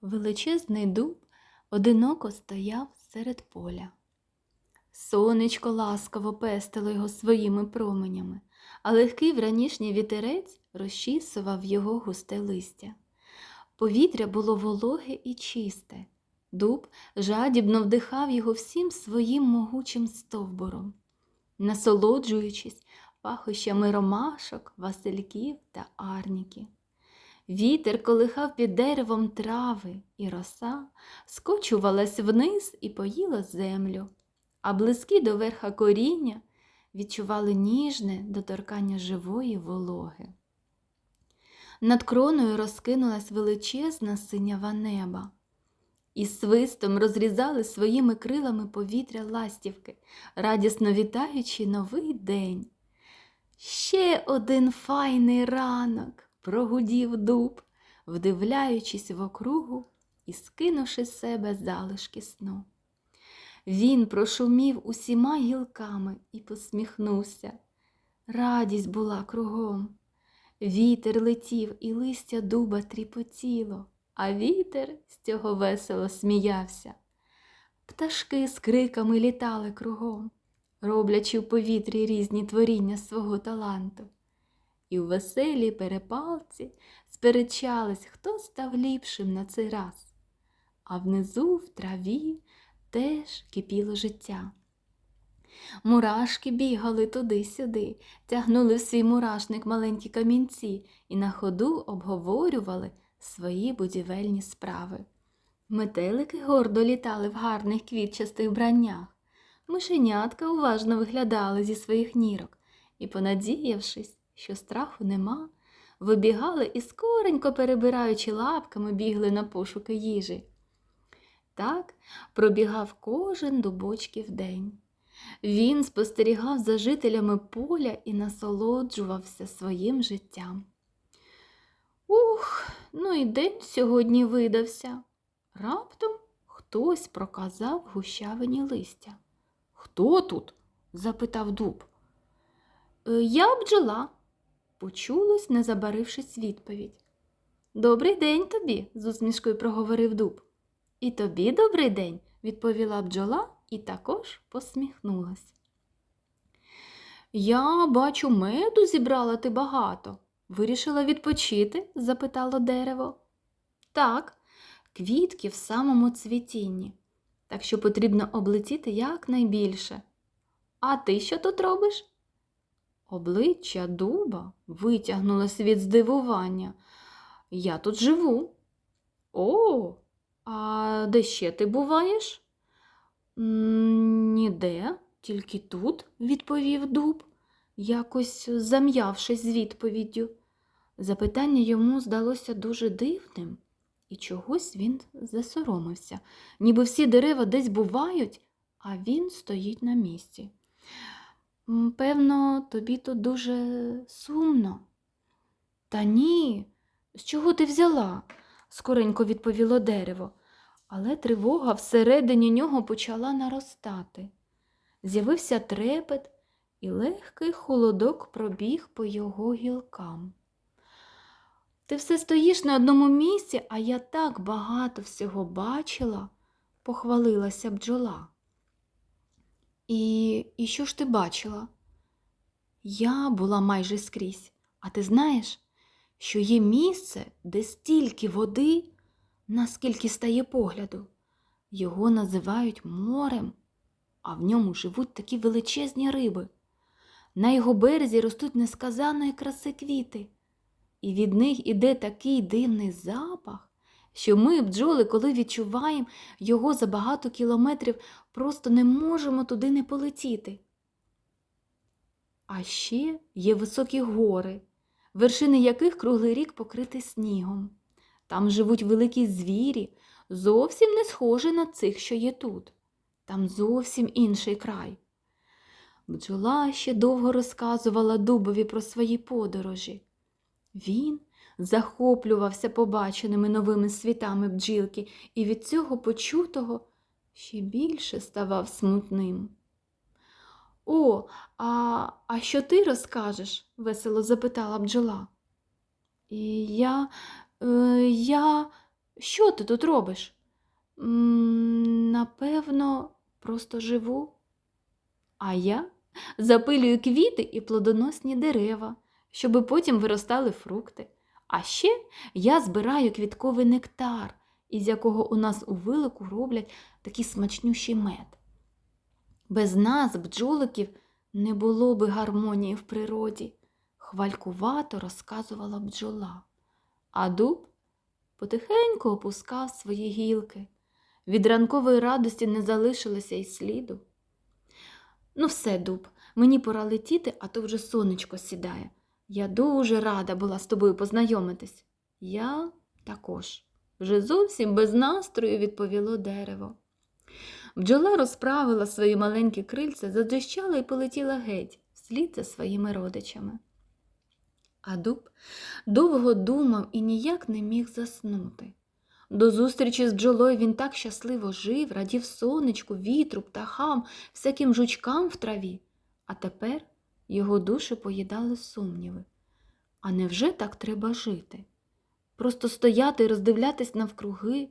Величезний дуб одиноко стояв серед поля. Сонечко ласково пестило його своїми променями, а легкий вранішній вітерець розчісував його густе листя. Повітря було вологе і чисте. Дуб жадібно вдихав його всім своїм могучим стовбуром, насолоджуючись пахощами ромашок, васильків та арніків. Вітер колихав під деревом трави, і роса скочувалась вниз і поїла землю, а близькі до верха коріння відчували ніжне доторкання живої вологи. Над кроною розкинулась величезна синява неба, і свистом розрізали своїми крилами повітря ластівки, радісно вітаючи новий день. Ще один файний ранок, прогудів дуб, вдивляючись в округу і скинувши з себе залишки сну. Він прошумів усіма гілками і посміхнувся. Радість була кругом. Вітер летів, і листя дуба тріпотіло, а вітер з цього весело сміявся. Пташки з криками літали кругом, роблячи в повітрі різні творіння свого таланту. І в веселій перепалці сперечались, хто став ліпшим на цей раз. А внизу в траві теж кипіло життя. Мурашки бігали туди-сюди, тягнули в свій мурашник маленькі камінці і на ходу обговорювали свої будівельні справи. Метелики гордо літали в гарних квітчастих вбраннях. Мишенятка уважно виглядали зі своїх нірок і, понадіявшись, що страху нема, вибігали і скоренько перебираючи лапками, бігли на пошуки їжі. Так пробігав кожен до бочки вдень. Він спостерігав за жителями поля і насолоджувався своїм життям. Ух, ну і день сьогодні видався. Раптом хтось проказав гущавині листя. Хто тут? запитав дуб. «Е, Я бджола, почулось, не забарившись відповідь. Добрий день тобі, з усмішкою проговорив дуб. І тобі добрий день, відповіла бджола і також посміхнулась. Я бачу, меду зібрала ти багато. Вирішила відпочити? запитало дерево. Так, квітки в самому цвітінні, так що потрібно облетіти якнайбільше. А ти що тут робиш? Обличчя дуба витягнулося від здивування. Я тут живу. О, а де ще ти буваєш? Ніде, тільки тут, відповів дуб, якось зам'явшись з відповіддю. Запитання йому здалося дуже дивним, і чогось він засоромився, ніби всі дерева десь бувають, а він стоїть на місці. «М, Певно, тобі тут дуже сумно. Та ні, з чого ти взяла? скоренько відповіло дерево, але тривога всередині нього почала наростати. З'явився трепет, і легкий холодок пробіг по його гілкам. Ти все стоїш на одному місці, а я так багато всього бачила, похвалилася бджола. І, і що ж ти бачила? Я була майже скрізь, а ти знаєш, що є місце, де стільки води, наскільки стає погляду. Його називають морем, а в ньому живуть такі величезні риби. На його березі ростуть несказаної краси квіти, і від них іде такий дивний запах, що ми, бджоли, коли відчуваємо його за багато кілометрів, просто не можемо туди не полетіти. А ще є високі гори, вершини яких круглий рік покриті снігом. Там живуть великі звірі, зовсім не схожі на цих, що є тут. Там зовсім інший край. Бджола ще довго розказувала дубові про свої подорожі. Він захоплювався побаченими новими світами бджілки і від цього почутого ще більше ставав смутним. О, а, а що ти розкажеш? весело запитала бджола. І я, е, я, Що ти тут робиш? «М, Напевно, просто живу. А я запилюю квіти і плодоносні дерева, щоби потім виростали фрукти. А ще я збираю квітковий нектар, із якого у нас у вилику роблять такий смачнющий мед. Без нас, бджоликів, не було би гармонії в природі, хвалькувато розказувала бджола. А дуб потихеньку опускав свої гілки. Від ранкової радості не залишилося й сліду. Ну, все, дуб, мені пора летіти, а то вже сонечко сідає. Я дуже рада була з тобою познайомитись. Я також. Вже зовсім без настрою відповіло дерево. Бджола розправила свої маленькі крильця, задищала і полетіла геть, вслід за своїми родичами. А дуб довго думав і ніяк не міг заснути. До зустрічі з бджолою він так щасливо жив, радів сонечку, вітру, птахам, всяким жучкам в траві. А тепер його душу поїдали сумніви. А невже так треба жити? Просто стояти і роздивлятись навкруги,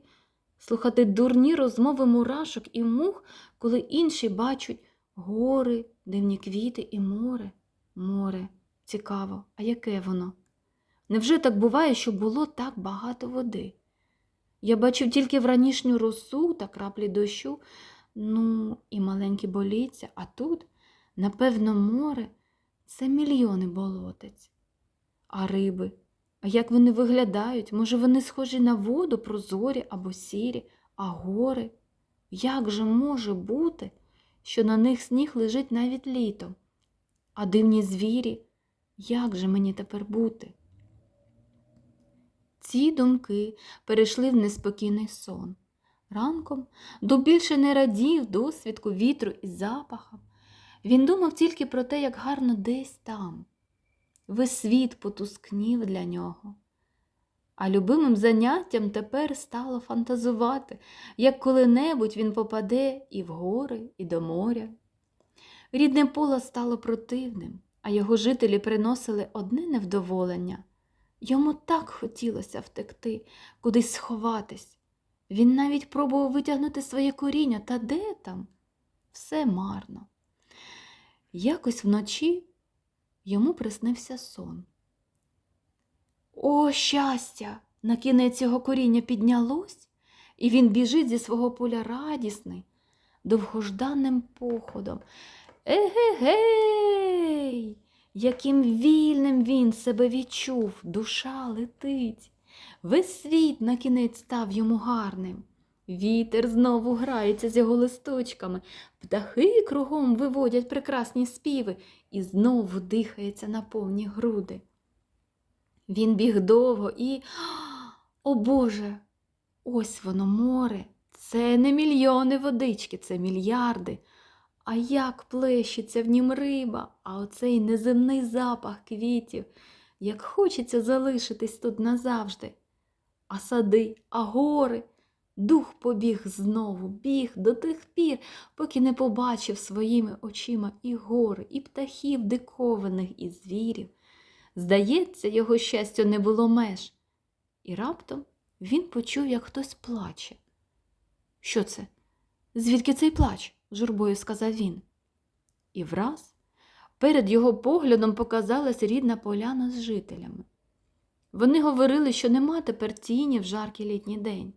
слухати дурні розмови мурашок і мух, коли інші бачать гори, дивні квіти і море. Море. Цікаво, а яке воно? Невже так буває, що було так багато води? Я бачив тільки вранішню росу та краплі дощу, ну і маленькі боліться, а тут, напевно, море це мільйони болотець. А риби, а як вони виглядають? Може, вони схожі на воду, прозорі або сірі, а гори? Як же може бути, що на них сніг лежить навіть літом? А дивні звірі, як же мені тепер бути? Ці думки перейшли в неспокійний сон. Ранком Дуб більше не радів досвідку вітру і запахам. Він думав тільки про те, як гарно десь там. Весь світ потускнів для нього. А любимим заняттям тепер стало фантазувати, як коли-небудь він попаде і в гори, і до моря. Рідне поле стало противним, а його жителі приносили одне невдоволення. Йому так хотілося втекти, кудись сховатись. Він навіть пробував витягнути своє коріння, та де там? Все марно. Якось вночі йому приснився сон. О, щастя! На кінець його коріння піднялось, і він біжить зі свого поля радісний, довгожданним походом. Егегей! Яким вільним він себе відчув, душа летить. Весь світ на кінець став йому гарним. Вітер знову грається з його листочками, птахи кругом виводять прекрасні співи і знову дихається на повні груди. Він біг довго і, о Боже, ось воно море. Це не мільйони водички, це мільярди. А як плещеться в нім риба, а оцей неземний запах квітів, як хочеться залишитись тут назавжди. А сади, а гори. Дух побіг знову, біг до тих пір, поки не побачив своїми очима і гори, і птахів дикованих, і звірів. Здається, його щастю не було меж. І раптом він почув, як хтось плаче. Що це? Звідки цей плач? журбою сказав він. І враз перед його поглядом показалась рідна поляна з жителями. Вони говорили, що нема тепер тіні в жаркий літній день.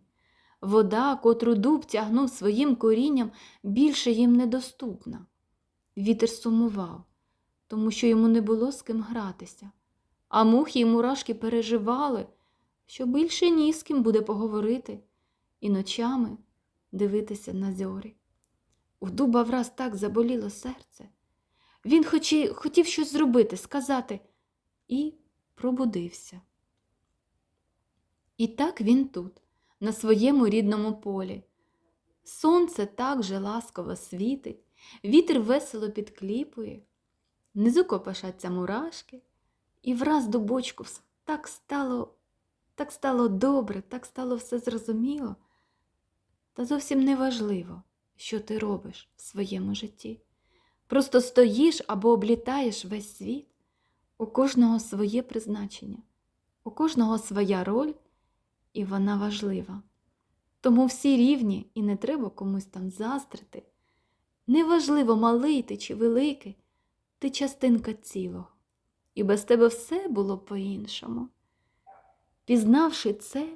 Вода, котру дуб тягнув своїм корінням, більше їм недоступна. Вітер сумував, тому що йому не було з ким гратися, а мухи й мурашки переживали, що більше ні з ким буде поговорити і ночами дивитися на зорі. У дуба враз так заболіло серце. Він хочі, хотів щось зробити, сказати, і пробудився. І так він тут, на своєму рідному полі. Сонце так же ласково світить, вітер весело підкліпує, внизу копашаться мурашки, і враз дубочку вс- так стало, так стало добре, так стало все зрозуміло, та зовсім не важливо, що ти робиш в своєму житті. Просто стоїш або облітаєш весь світ, у кожного своє призначення, у кожного своя роль і вона важлива. Тому всі рівні і не треба комусь там заздрити. Неважливо, малий ти чи великий, ти частинка цілого, і без тебе все було по-іншому. Пізнавши це,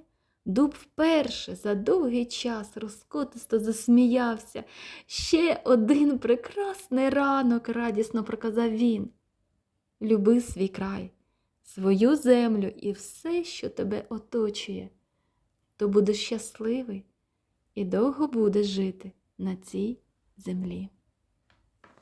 дуб вперше за довгий час розкотисто засміявся. Ще один прекрасний ранок, радісно проказав він. Люби свій край, свою землю і все, що тебе оточує, то будеш щасливий і довго будеш жити на цій землі.